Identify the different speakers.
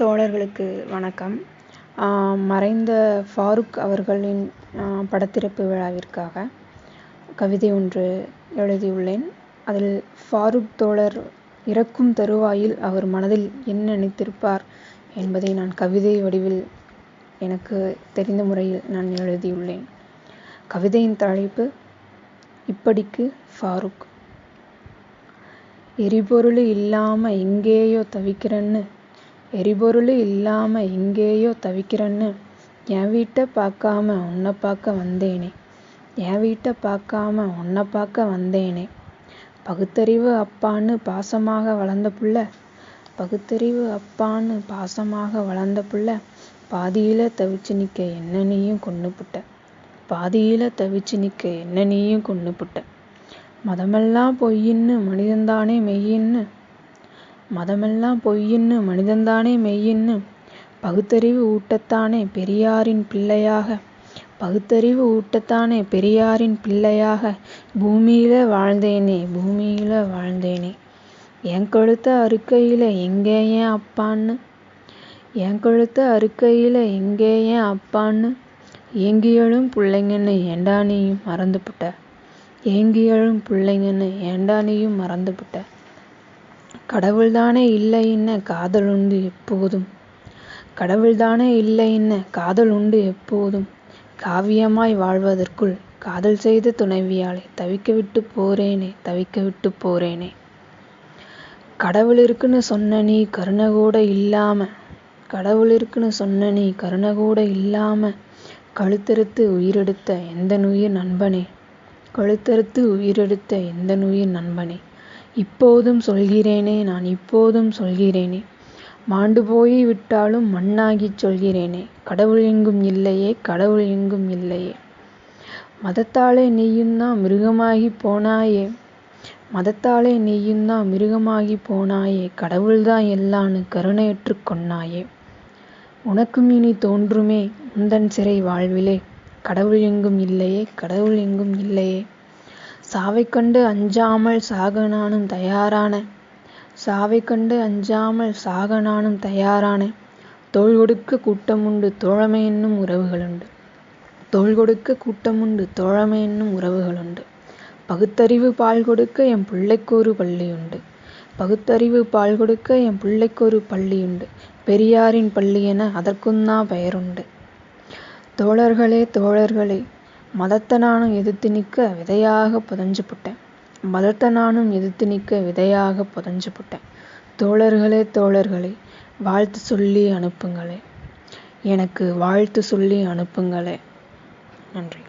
Speaker 1: தோழர்களுக்கு வணக்கம். மறைந்த ஃபாரூக் அவர்களின் படத்திறப்பு விழாவிற்காக கவிதை ஒன்று எழுதியுள்ளேன். அதில் ஃபாரூக் தோழர் இறக்கும் தருவாயில் அவர் மனதில் என்ன நினைத்திருப்பார் என்பதை நான் கவிதை வடிவில் எனக்கு தெரிந்த முறையில் நான் எழுதியுள்ளேன். கவிதையின் தலைப்பு இப்படிக்கு ஃபாரூக். எரிபொருள் இல்லாமல் எங்கேயோ தவிக்கிறேன்னு எரிபொருள் இல்லாம எங்கேயோ தவிக்கிறேன்னு என் வீட்டை பார்க்காம உன்னை பார்க்க வந்தேனே. என் வீட்டை பார்க்காம உன்னை பார்க்க வந்தேனே. பகுத்தறிவு அப்பான்னு பாசமாக வளர்ந்த புள்ள பகுத்தறிவு அப்பான்னு பாசமாக வளர்ந்த புள்ள பாதியில தவிச்சு நிக்க என்ன நீயும் கொண்டு புட்ட. பாதியில தவிச்சு நிக்க என்ன நீயும் கொண்டு புட்ட. மதமெல்லாம் பொய்யின்னு மனிதன்தானே மெய்யின்னு மதமெல்லாம் பொய்யின்னு மனிதன்தானே மெய்யின்னு. பகுத்தறிவு ஊட்டத்தானே பெரியாரின் பிள்ளையாக. பகுத்தறிவு ஊட்டத்தானே பெரியாரின் பிள்ளையாக. பூமியில வாழ்ந்தேனே பூமியில வாழ்ந்தேனே. என் கழுத்த அறுக்கையில எங்கே ஏன் அப்பான்னு? என் கழுத்த அறுக்கையில எங்கே ஏன் அப்பான்னு? ஏங்கியலும் பிள்ளைங்கன்னு ஏண்டா நீயும் மறந்துபுட்ட? ஏங்கியழும் பிள்ளைங்கன்னு ஏண்டா நீயும் மறந்துபுட்ட? கடவுள்தானே இல்லை என்ன? காதல் உண்டு எப்போதும். கடவுள்தானே இல்லை என்ன? காதல் உண்டு எப்போதும். காவியமாய் வாழ்வதற்குள் காதல் செய்த துணைவியாலே தவிக்க விட்டு போறேனே தவிக்க விட்டு போறேனே. கடவுள் இருக்குன்னு சொன்ன நீ கருணை கூட இல்லாம கடவுள் இருக்குன்னு சொன்ன நீ கருணை கூட இல்லாம கழுத்தறுத்து உயிரெடுத்த எந்த நுயிர் நண்பனே? கழுத்தறுத்து உயிரெடுத்த எந்த நுயிர் நண்பனே? இப்போதும் சொல்கிறேனே நான் இப்போதும் சொல்கிறேனே. மாண்டு போய் விட்டாலும் மண்ணாகிச் சொல்கிறேனே. கடவுள் எங்கும் இல்லையே கடவுள் எங்கும் இல்லையே. மதத்தாலே நீயும்தான் மிருகமாகி போனாயே. மதத்தாலே நீயும்தான் மிருகமாகி போனாயே. கடவுள்தான் எல்லான்னு கருணையற்று கொன்னாயே உனக்கும் இனி தோன்றுமே உந்தன் சிறை வாழ்விலே. கடவுள் எங்கும் இல்லையே கடவுள் எங்கும் இல்லையே. சாவை கண்டு அஞ்சாமல் சாக நானும் தயாரான. சாவை கண்டு அஞ்சாமல் சாக நானும் தயாரான. தோள் கொடுக்க கூட்டமுண்டு தோழமை என்னும் உறவுகளுண்டு. தோள் கொடுக்க கூட்டமுண்டு தோழமை என்னும் உறவுகளுண்டு. பகுத்தறிவு பால் கொடுக்க என் பிள்ளைக்கொரு பள்ளியுண்டு. பகுத்தறிவு பால் கொடுக்க என் பிள்ளைக்கொரு பள்ளியுண்டு. பெரியாரின் பள்ளி என அதற்குந்தான் பெயருண்டு. தோழர்களே தோழர்களே மதத்தை நானும் எதிர்த்து நிற்க விதையாக புதஞ்சு புட்டேன் மதத்தை நானும் எதிர்த்து நிற்க விதையாக புதஞ்சு புட்டேன் தோழர்களே தோழர்களே வாழ்த்து சொல்லி அனுப்புங்களே. எனக்கு வாழ்த்து சொல்லி அனுப்புங்களே. நன்றி.